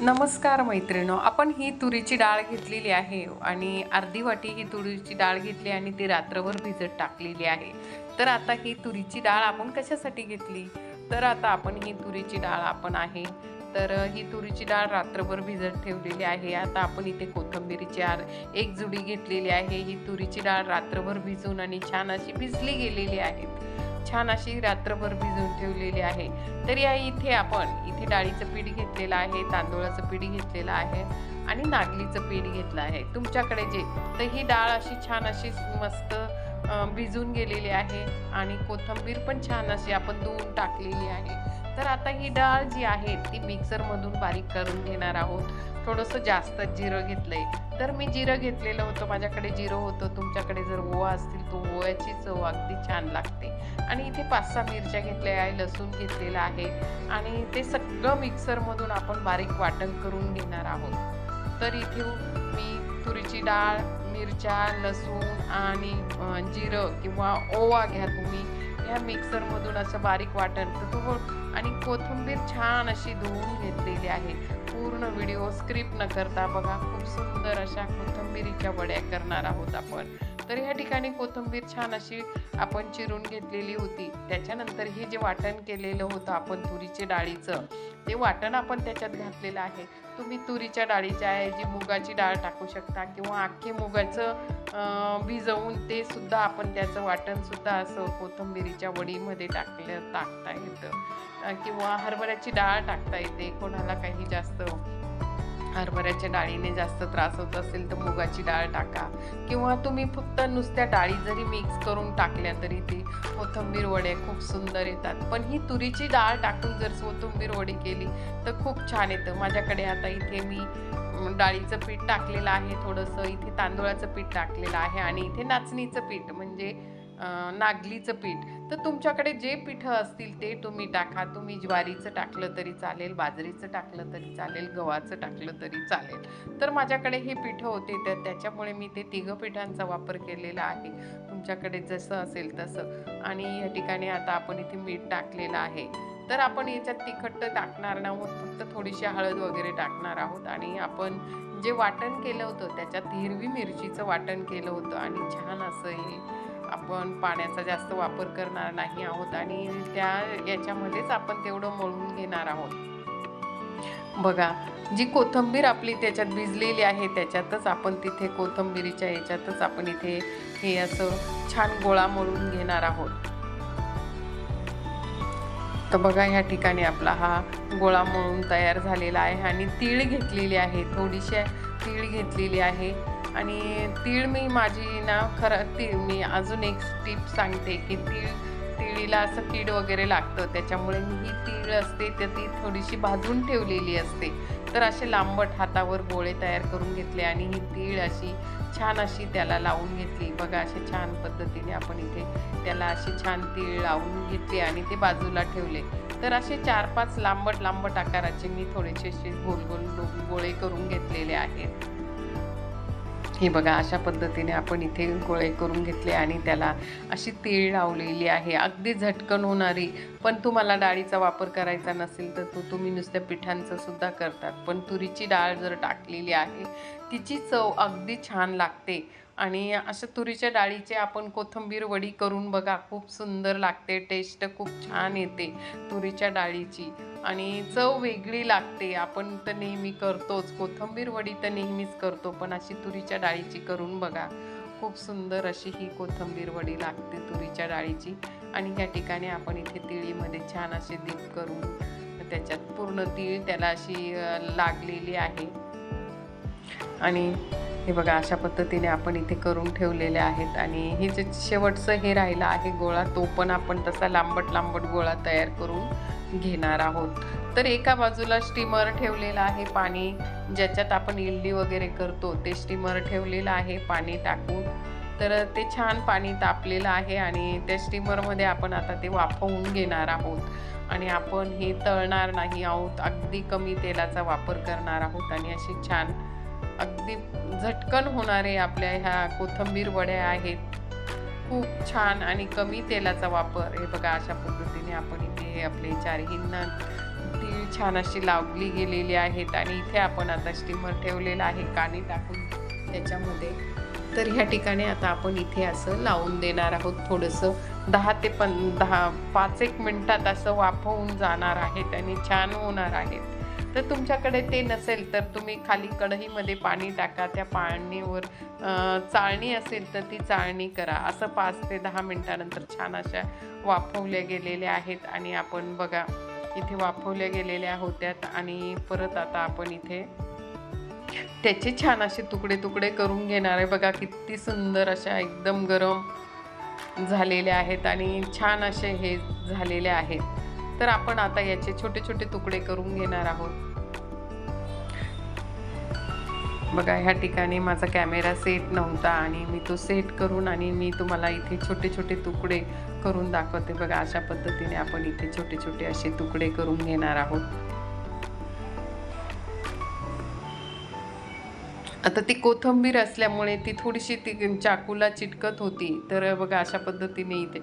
नमस्कार मैत्रिणो आपण ही तुरीची डाळ घेतलेली आहे आणि अर्धी वाटी ही तुरीची डाळ घेतली आणि ती रात्रभर भिजत टाकलेली आहे. तर आता ही तुरीची डाळ आपण कशासाठी घेतली? तर आता आपण ही तुरीची डाळ आपण आहे. तर ही तुरीची डाळ रात्रभर भिजत ठेवलेली आहे. आता आपण इथे कोथिंबिरीची आर एक जुडी घेतलेली आहे. ही तुरीची डाळ रात्रभर भिजून आणि छान अशी भिजली गेलेली आहे. छान अशी रात्रभर भिजून ठेवलेली आहे. तर या इथे आपण इथे डाळीचं पीठ घेतलेलं आहे तांदूळाचं पीठ घेतलेलं आहे आणि नागलीचं पीठ घेतलं आहे. तुमच्याकडे जे तर ही डाळ अशी छान अशी मस्त भिजून गेलेली आहे आणि कोथिंबीर पण छान अशी आपण धुवून टाकलेली आहे. तर आता ही डाळ जी आहे ती मिक्सरमधून बारीक करून घेणार आहोत. थोडंसं जास्त जिरं घेतलंय. तर मी जिरं घेतलेलं होतं. माझ्याकडे जिरं होतं. तुमच्याकडे जर ओवा असतील तो ओव्याची चव अगदी छान लागते. आणि इथे पाच सहा मिरच्या घेतल्या आहे लसूण घेतलेलं आहे. आणि ते सगळं मिक्सरमधून आपण बारीक वाटण करून घेणार आहोत. तर इथे मी तुरीची डाळ मिरच्या लसूण आणि जिरं किंवा ओवा घ्या तुम्ही. ह्या मिक्सरमधून असं बारीक वाटण. तर आणि कोथिंबीर छान अशी धुवून घेतलेली आहे. पूर्ण व्हिडिओ स्क्रिप्ट न करता बघा खूप सुंदर अशा कोथिंबीरीच्या वड्या करणार आहोत आपण. तर ह्या ठिकाणी कोथिंबीर छान अशी आपण चिरून घेतलेली होती. त्याच्यानंतर हे जे वाटण केलेलं होतं आपण तुरीचे डाळीचं ते वाटण आपण त्याच्यात घातलेलं आहे. तुम्ही तुरीच्या डाळीच्या ऐवजी मुगाची डाळ टाकू शकता किंवा अख्खे मुगाचं भिजवून ते सुद्धा आपण त्याचं वाटण सुद्धा असं कोथिंबिरीच्या वडीमध्ये टाकलं टाकता येतं. किंवा हरभऱ्याची डाळ टाकता येते कोणाला काही जास्त हरभऱ्याच्या डाळीने जास्त त्रास होत असेल तर मुगाची डाळ टाका. किंवा तुम्ही फक्त नुसत्या डाळी जरी मिक्स करून टाकल्या तरी ते कोथिंबीर वडे खूप सुंदर येतात. पण ही तुरीची डाळ टाकून जर कोथंबीर वडी केली तर खूप छान येतं. माझ्याकडे आता इथे मी डाळीचं पीठ टाकलेलं आहे. थोडंसं इथे तांदूळाचं पीठ टाकलेलं आहे आणि इथे नाचणीचं पीठ म्हणजे नागलीचं पीठ. तर तुमच्याकडे जे पिठं असतील ते तुम्ही टाका. तुम्ही ज्वारीचं टाकलं तरी चालेल बाजरीचं टाकलं तरी चालेल गव्हाचं टाकलं तरी चालेल. तर माझ्याकडे हे पिठं होते तर त्याच्यामुळे मी ते तिघं पिठांचा वापर केलेला आहे. तुमच्याकडे जसं असेल तसं. आणि या ठिकाणी आता आपण इथे मीठ टाकलेलं आहे. तर आपण याच्यात तिखट टाकणार नाहोत फक्त थोडीशी हळद वगैरे टाकणार आहोत. आणि आपण जे वाटण केलं होतं त्याच्यात हिरवी मिरचीचं वाटण केलं होतं. आणि छान असं हे आपण पाण्याचा जास्त वापर करणार नाही आहोत आणि त्या याच्यामध्येच आपण तेवढं मळून घेणार आहोत. बघा जी कोथिंबीर आपली त्याच्यात भिजलेली आहे त्याच्यातच आपण तिथे कोथिंबीरीच्या याच्यातच आपण इथे हे असं छान गोळा मळून घेणार आहोत. तर बघा ह्या ठिकाणी आपला हा गोळा मळून तयार झालेला आहे आणि तीळ घेतलेली आहे थोडीशी तीळ घेतलेली आहे. आणि तीळ मी माझी ना खरं ती मी अजून एक टीप सांगते की तीळ तिळीला असं कीड वगैरे लागतं त्याच्यामुळे मी ही तीळ असते तर ती थोडीशी भाजून ठेवलेली असते. तर असे लांबट हातावर गोळे तयार करून घेतले आणि ही तीळ अशी छान अशी त्याला लावून घेतली. बघा अशी छान पद्धतीने आपण इथे त्याला अशी छान तीळ लावून घेतली आणि ते बाजूला ठेवले. तर असे चार पाच लांबट लांबट आकाराचे मी थोडेसे असे गोल गोल गोळे करून घेतलेले आहेत. हे बघा अशा पद्धतीने आपण इथे गोळे करून घेतले आणि त्याला अशी तीळ लावलेली आहे. अगदी झटकन होणारी. पण तुम्हाला डाळीचा वापर करायचा नसेल तर तो तुम्ही नुसत्या पिठांचं सुद्धा करतात. पण तुरीची डाळ जर टाकलेली आहे तिची चव अगदी छान लागते. आणि अशा तुरीच्या डाळीचे आपण कोथिंबीर वडी करून बघा खूप सुंदर लागते टेस्ट खूप छान येते तुरीच्या डाळीची. आणि चव वेगळी लागते आपण तर नेहमी करतोच कोथिंबीर वडी तर नेहमीच करतो पण अशी तुरीच्या डाळीची करून बघा खूप सुंदर अशी ही कोथिंबीर वडी लागते तुरीच्या डाळीची. आणि या ठिकाणी आपण इथे तिळीमध्ये छान असे दीप करून त्याच्यात पूर्ण तीळ त्याला अशी लागलेली आहे. आणि हे बघा अशा पद्धतीने आपण इथे करून ठेवलेले आहेत. आणि हे जे शेवटचं हे राहिलं आहे गोळा तो पण आपण तसा लांबट लांबट गोळा तयार करून घेणार आहोत. तर एका बाजूला स्टीमर ठेवलेलं आहे पाणी ज्याच्यात आपण इडली वगैरे करतो ते स्टीमर ठेवलेलं आहे पाणी टाकून. तर ते छान पाणी तापलेलं आहे आणि त्या स्टीमरमध्ये आपण आता ते वाफवून घेणार आहोत. आणि आपण हे तळणार नाही आहोत अगदी कमी तेलाचा वापर करणार आहोत आणि अशी छान अगदी झटकन होणारे आपल्या ह्या कोथिंबीर वड्या आहेत. खूप छान आणि कमी तेलाचा वापर. हे बघा अशा पद्धतीने आपण इथे हे आपले चारही नन ती छान अशी लावली गेलेली आहेत आणि इथे आपण आता स्टीमर ठेवलेला आहे काणी टाकून त्याच्यामध्ये. तर ह्या ठिकाणी आता आपण इथे असं लावून देणार आहोत. थोडंसं दहा ते पण दहा पाच एक मिनटात असं वाफवून जाणार आहेत आणि छान होणार आहेत. तर तुमच्याकडे ते नसेल तर तुम्ही खाली कढईमध्ये पाणी टाका त्या पाणीवर चाळणी असेल तर ती चाळणी करा. असं पाच ते दहा मिनटानंतर छान अशा वाफवल्या गेलेल्या आहेत आणि आपण बघा इथे वाफवल्या गेलेल्या होत्यात आणि परत आता आपण इथे त्याचे छान असे तुकडे तुकडे करून घेणार आहे. बघा किती सुंदर अशा एकदम गरम झालेल्या आहेत आणि छान असे हे झालेले आहेत. तर आपण आता याचे छोटे छोटे तुकडे करून घेणार आहोत. बघा ह्या ठिकाणी माझा कॅमेरा सेट नव्हता आणि मी तो सेट करून आणि मी तुम्हाला इथे छोटे छोटे तुकडे करून दाखवते. बघा अशा पद्धतीने आपण इथे छोटे छोटे असे तुकडे करून घेणार आहोत. आता ती कोथंबीर असल्यामुळे ती थोडीशी ती चाकूला चिटकत होती. तर बघा अशा पद्धतीने इथे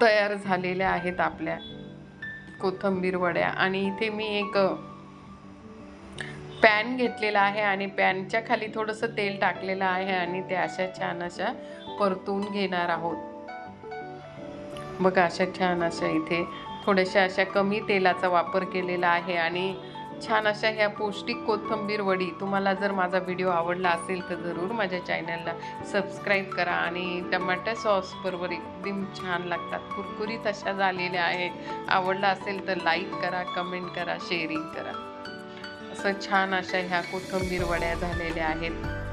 तयार झालेल्या आहेत आपल्या. कोथंबीर वड्या. आणि इथे मी एक पॅन घेतलेला आहे आणि पॅनच्या खाली थोडंसं तेल टाकलेलं आहे आणि ते अशा छान अशा परतून घेणार आहोत. बघा अशा छान अशा इथे थोड्याशा अशा कमी तेलाचा वापर केलेला आहे आणि छान अशा ह्या पौष्टिक कोथिंबीर वडी. तुम्हाला जर माझा व्हिडिओ आवडला असेल तर जरूर माझ्या चॅनलला सबस्क्राईब करा आणि टमाटर सॉस बरोबर एकदम छान लागतात. कुरकुरीत अशा झालेल्या आहेत. आवडला असेल तर लाईक करा कमेंट करा शेअरिंग करा. असं छान अशा ह्या कोथिंबीर वड्या झालेल्या आहेत.